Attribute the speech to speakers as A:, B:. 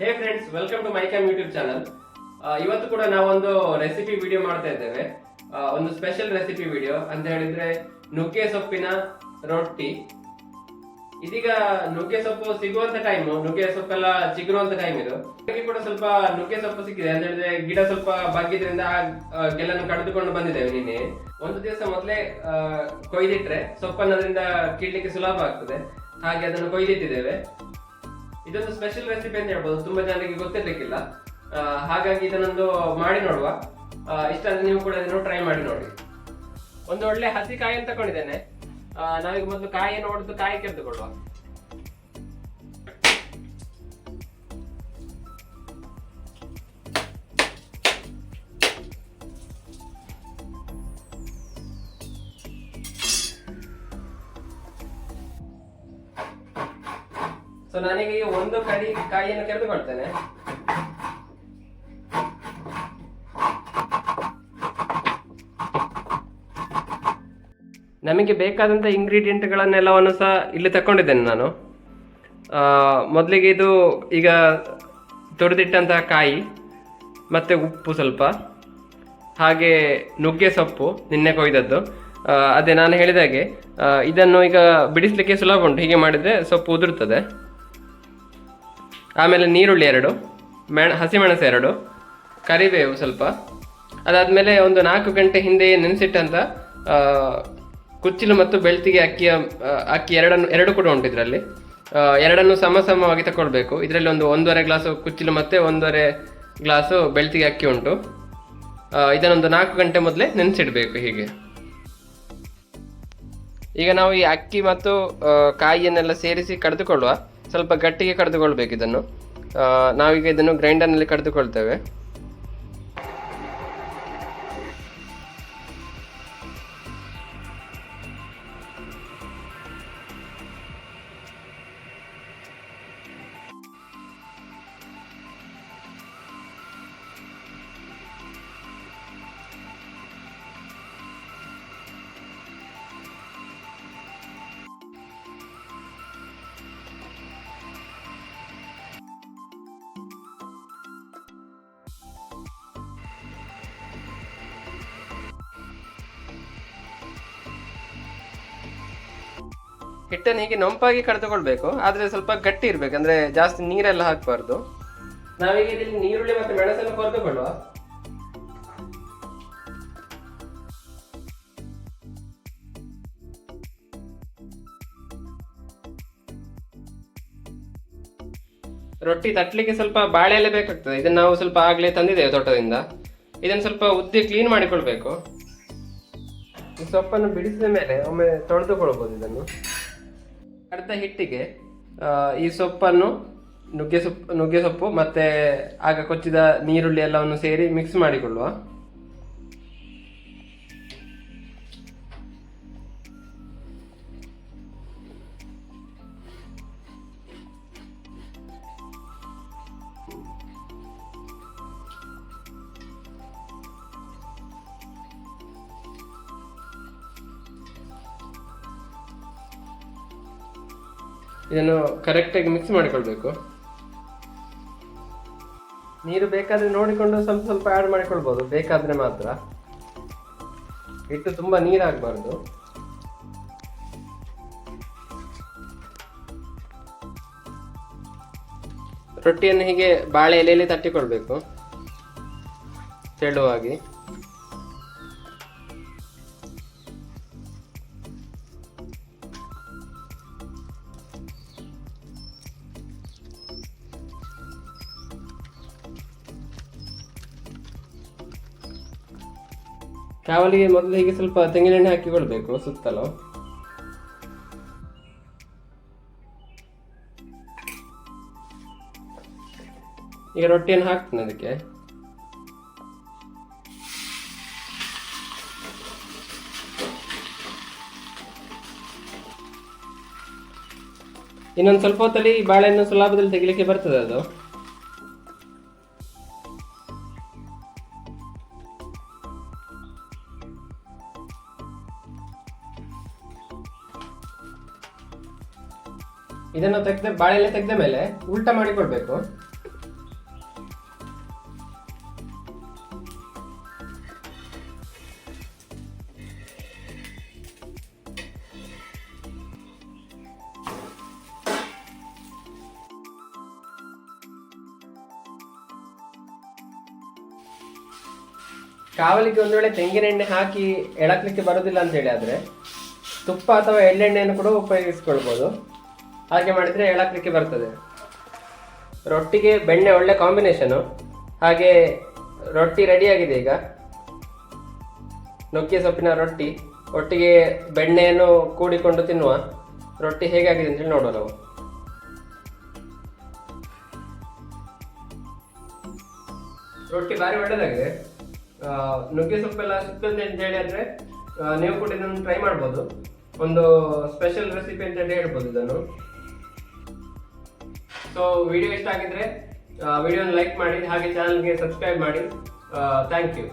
A: Hey friends welcome to my cam YouTube channel ಇವತ್ತು ಕೂಡ ನಾವೊಂದು ರೆಸಿಪಿ ವಿಡಿಯೋ ಮಾಡ್ತಾ ಇದ್ದೇವೆ. ಆ, ಒಂದು ಸ್ಪೆಷಲ್ ರೆಸಿಪಿ ವಿಡಿಯೋ ಅಂತ ಹೇಳಿದ್ರೆ ನುಗ್ಗೆ ಸೊಪ್ಪಿನ ರೊಟ್ಟಿ. ಇದೀಗ ನುಗ್ಗೆ ಸೊಪ್ಪು ಸಿಗುವಂತ ಟೈಮ್ ನುಗ್ಗೆ ಸೊಪ್ಪೆಲ್ಲ ಚಿಗುರುವಂತ ಟೈಮ್ ಇದು. ಕೂಡ ಸ್ವಲ್ಪ ನುಗ್ಗೆ ಸೊಪ್ಪು ಸಿಕ್ಕಿದೆ. ಅಂತ ಹೇಳಿದ್ರೆ ಗಿಡ ಸ್ವಲ್ಪ ಬಗ್ಗಿದ್ರಿಂದ ಗೆಲ್ಲನ್ನು ಕಡಿದುಕೊಂಡು ಬಂದಿದ್ದೇವೆ ನಿನ್ನೆ. ಒಂದು ದಿವಸ ಮೊದಲೇ ಕೊಯ್ದಿಟ್ರೆ ಸೊಪ್ಪನ್ನು ಅದರಿಂದ ಕೀಳ್ಲಿಕ್ಕೆ ಸುಲಭ ಆಗ್ತದೆ. ಹಾಗೆ ಅದನ್ನು ಕೊಯ್ದಿಟ್ಟಿದ್ದೇವೆ. ಇದೊಂದು ಸ್ಪೆಷಲ್ ರೆಸಿಪಿ ಅಂತ ಹೇಳ್ಬೋದು. ತುಂಬಾ ಜನರಿಗೆ ಗೊತ್ತಿರ್ಲಿಕ್ಕಿಲ್ಲ. ಹಾಗಾಗಿ ಇದನ್ನೊಂದು ಮಾಡಿ ನೋಡುವ. ಇಷ್ಟ ಆದ್ರೆ ನೀವು ಕೂಡ ಇದನ್ನು ಟ್ರೈ ಮಾಡಿ ನೋಡಿ. ಒಂದು ಒಳ್ಳೆ ಹಸಿ ಕಾಯಿಯನ್ನು ತಗೊಂಡಿದ್ದೇನೆ ಆ, ನಾವೀಗ ಮೊದಲು ಕಾಯಿ ಹೊಡೆದು ಕಾಯಿ ಕೆರೆದುಕೊಳ್ಳುವ ಸೊ ನಾನೀಗ ಈ ಒಂದು ಕಡಿ ಕಾಯಿಯನ್ನು ಕೆರೆದುಕೊಳ್ತೇನೆ ನಮಗೆ ಬೇಕಾದಂಥ ಇಂಗ್ರೀಡಿಯೆಂಟ್ಗಳನ್ನೆಲ್ಲವನ್ನು ಸಹ ಇಲ್ಲಿ ತಗೊಂಡಿದ್ದೇನೆ ನಾನು. ಮೊದಲಿಗೆ ಇದು ಈಗ ತೊಡೆದಿಟ್ಟಂತಹ ಕಾಯಿ, ಮತ್ತು ಉಪ್ಪು ಸ್ವಲ್ಪ, ಹಾಗೆ ನುಗ್ಗೆ ಸೊಪ್ಪು, ನಿನ್ನೆ ಕೊಯ್ದದ್ದು. ಅದೇ ನಾನು ಹೇಳಿದ ಹಾಗೆ. ಇದನ್ನು ಈಗ ಬಿಡಿಸಲಿಕ್ಕೆ ಸುಲಭ ಉಂಟು. ಹೀಗೆ ಮಾಡಿದರೆ ಸೊಪ್ಪು ಉದುರುತ್ತದೆ ಆಮೇಲೆ ನೀರುಳ್ಳಿ ಎರಡು, ಮೆಣ ಹಸಿಮೆಣಸು ಎರಡು, ಕರಿಬೇವು ಸ್ವಲ್ಪ. ಅದಾದಮೇಲೆ ಒಂದು ನಾಲ್ಕು ಗಂಟೆ ಹಿಂದೆ ನೆನೆಸಿಟ್ಟಂಥ ಕುಚ್ಚಿಲು ಮತ್ತು ಬೆಳ್ತಿಗೆ ಅಕ್ಕಿಯ ಅಕ್ಕಿ ಎರಡನ್ನು, ಎರಡು ಕೂಡ ಉಂಟು ಇದರಲ್ಲಿ. ಎರಡನ್ನು ಸಮ ಸಮವಾಗಿ ತಗೊಳ್ಬೇಕು ಇದರಲ್ಲಿ ಒಂದು ಒಂದೂವರೆ ಗ್ಲಾಸು ಕುಚ್ಚಿಲು ಮತ್ತು ಒಂದೂವರೆ ಗ್ಲಾಸು ಬೆಳ್ತಿಗೆ ಅಕ್ಕಿ ಉಂಟು. ಇದನ್ನೊಂದು ನಾಲ್ಕು ಗಂಟೆ ಮೊದಲೇ ನೆನೆಸಿಡಬೇಕು ಹೀಗೆ. ಈಗ ನಾವು ಈ ಅಕ್ಕಿ ಮತ್ತು ಕಾಯಿಯನ್ನೆಲ್ಲ ಸೇರಿಸಿ ಕಡಿದುಕೊಳ್ಳುವ. ಸ್ವಲ್ಪ ಗಟ್ಟಿಗೆ ಕಡಿದುಕೊಳ್ಬೇಕು ಇದನ್ನು. ನಾವೀಗ ಇದನ್ನು ಗ್ರೈಂಡರ್ನಲ್ಲಿ ಕಡಿದುಕೊಳ್ತೇವೆ. ಹಿಟ್ಟನ್ನು ಹೀಗೆ ನೊಂಪಾಗಿ ಕಡಿದುಕೊಳ್ಬೇಕು, ಆದ್ರೆ ಸ್ವಲ್ಪ ಗಟ್ಟಿ ಇರ್ಬೇಕು, ಅಂದ್ರೆ ಜಾಸ್ತಿ ನೀರೆಲ್ಲ ಹಾಕಬಾರ್ದು. ನಾವೀಗ ಇದರಲ್ಲಿ ನೀರುಳ್ಳಿ ಮತ್ತೆ ಮೆಣಸನ್ನು ಕೊರೆದುಕೊಳ್ಳುವ. ರೊಟ್ಟಿ ತಟ್ಟಲಿಕ್ಕೆ ಸ್ವಲ್ಪ ಬಾಳೆ ಎಲೆ ಬೇಕಾಗ್ತದೆ. ಇದನ್ನ ನಾವು ಸ್ವಲ್ಪ ಆಗ್ಲೇ ತಂದಿದ್ದೇವೆ ತೋಟದಿಂದ. ಇದನ್ನು ಸ್ವಲ್ಪ ಉದ್ದಿ ಕ್ಲೀನ್ ಮಾಡಿಕೊಳ್ಬೇಕು. ಸೊಪ್ಪನ್ನು ಬಿಡಿಸಿದ ಮೇಲೆ ಒಮ್ಮೆ ತೊಳೆದುಕೊಳ್ಬೋದು ಇದನ್ನು. ಕಡಿದ ಹಿಟ್ಟಿಗೆ ಈ ಸೊಪ್ಪನ್ನು, ನುಗ್ಗೆ ಸೊಪ್ಪು ನುಗ್ಗೆ ಸೊಪ್ಪು, ಮತ್ತೆ ಆಗ ಕೊಚ್ಚಿದ ನೀರುಳ್ಳಿ ಎಲ್ಲವನ್ನು ಸೇರಿ ಮಿಕ್ಸ್ ಮಾಡಿಕೊಳ್ಳುವ. ಇದನ್ನು ಕರೆಕ್ಟಾಗಿ ಮಿಕ್ಸ್ ಮಾಡಿಕೊಳ್ಬೇಕು. ನೀರು ಬೇಕಾದರೆ ನೋಡಿಕೊಂಡು ಸ್ವಲ್ಪ ಸ್ವಲ್ಪ ಆ್ಯಡ್ ಮಾಡಿಕೊಳ್ಬೋದು, ಬೇಕಾದರೆ ಮಾತ್ರ. ಹಿಟ್ಟು ತುಂಬ ನೀರಾಗಬಾರ್ದು. ರೊಟ್ಟಿಯನ್ನು ಹೀಗೆ ಬಾಳೆ ಎಲೆಯಲ್ಲಿ ತಟ್ಟಿಕೊಳ್ಬೇಕು. ತೆಳುವಾಗಿ. ಕಾವಲಿಗೆ ಮೊದಲು ಹೀಗೆ ಸ್ವಲ್ಪ ತೆಂಗಿನೆಣ್ಣೆ ಹಾಕಿಕೊಳ್ಬೇಕು ಸುತ್ತಲೂ. ಈಗ ರೊಟ್ಟಿಯನ್ನು ಹಾಕ್ತೇನೆ ಅದಕ್ಕೆ. ಇನ್ನೊಂದು ಸ್ವಲ್ಪ ಹೊತ್ತಲ್ಲಿ ಬಾಳೆಹಣ್ಣು ಸುಲಭದಲ್ಲಿ ತೆಗಿಲಿಕ್ಕೆ ಬರ್ತದೆ ಅದು. ಇದನ್ನು ತೆಗೆದ, ಬಾಳೆಲೆ ತೆಗೆದ ಮೇಲೆ ಉಲ್ಟಾ ಮಾಡಿಕೊಡ್ಬೇಕು ಕಾವಲಿಗೆ ಒಂದು ವೇಳೆ ತೆಂಗಿನ ಎಣ್ಣೆ ಹಾಕಿ ಎಳಕ್ಲಿಕ್ಕೆ ಬರೋದಿಲ್ಲ ಅಂತೇಳಿ ಆದ್ರೆ ತುಪ್ಪ ಅಥವಾ ಎಳ್ಳೆಣ್ಣೆಯನ್ನು ಕೂಡ ಉಪಯೋಗಿಸ್ಕೊಳ್ಬೋದು. ಹಾಗೆ ಮಾಡಿದರೆ ಎಳಕ್ಲಿಕ್ಕೆ ಬರ್ತದೆ. ರೊಟ್ಟಿಗೆ ಬೆಣ್ಣೆ ಒಳ್ಳೆ ಕಾಂಬಿನೇಷನು ಹಾಗೆ ರೊಟ್ಟಿ ರೆಡಿಯಾಗಿದೆ ಈಗ. ನುಗ್ಗೆ ಸೊಪ್ಪಿನ ರೊಟ್ಟಿ, ಒಟ್ಟಿಗೆ ಬೆಣ್ಣೆಯನ್ನು ಕೂಡಿಕೊಂಡು ತಿನ್ನುವ. ರೊಟ್ಟಿ ಹೇಗಾಗಿದೆ ಅಂತೇಳಿ ನೋಡುವ ನಾವು. ರೊಟ್ಟಿ ಭಾರಿ ಒಳ್ಳೆದಾಗಿದೆ. ನುಗ್ಗೆ ಸೊಪ್ಪೆಲ್ಲ ಸಿಗ್ತದೆ ಅಂತ ಹೇಳಿ ಆದ್ರೆ ನೀವು ಕೂಡ ಇದನ್ನು ಟ್ರೈ ಮಾಡ್ಬೋದು. ಒಂದು ಸ್ಪೆಷಲ್ ರೆಸಿಪಿ ಅಂತ ಹೇಳಿ ಹೇಳ್ಬೋದು ಇದನ್ನು. ಸೊ ವಿಡಿಯೋ ಇಷ್ಟ ಆಗಿದ್ರೆ ವಿಡಿಯೋನ ಲೈಕ್ ಮಾಡಿ ಹಾಗೆ ಚಾನಲ್ಗೆ ಸಬ್ಸ್ಕ್ರೈಬ್ ಮಾಡಿ. Thank you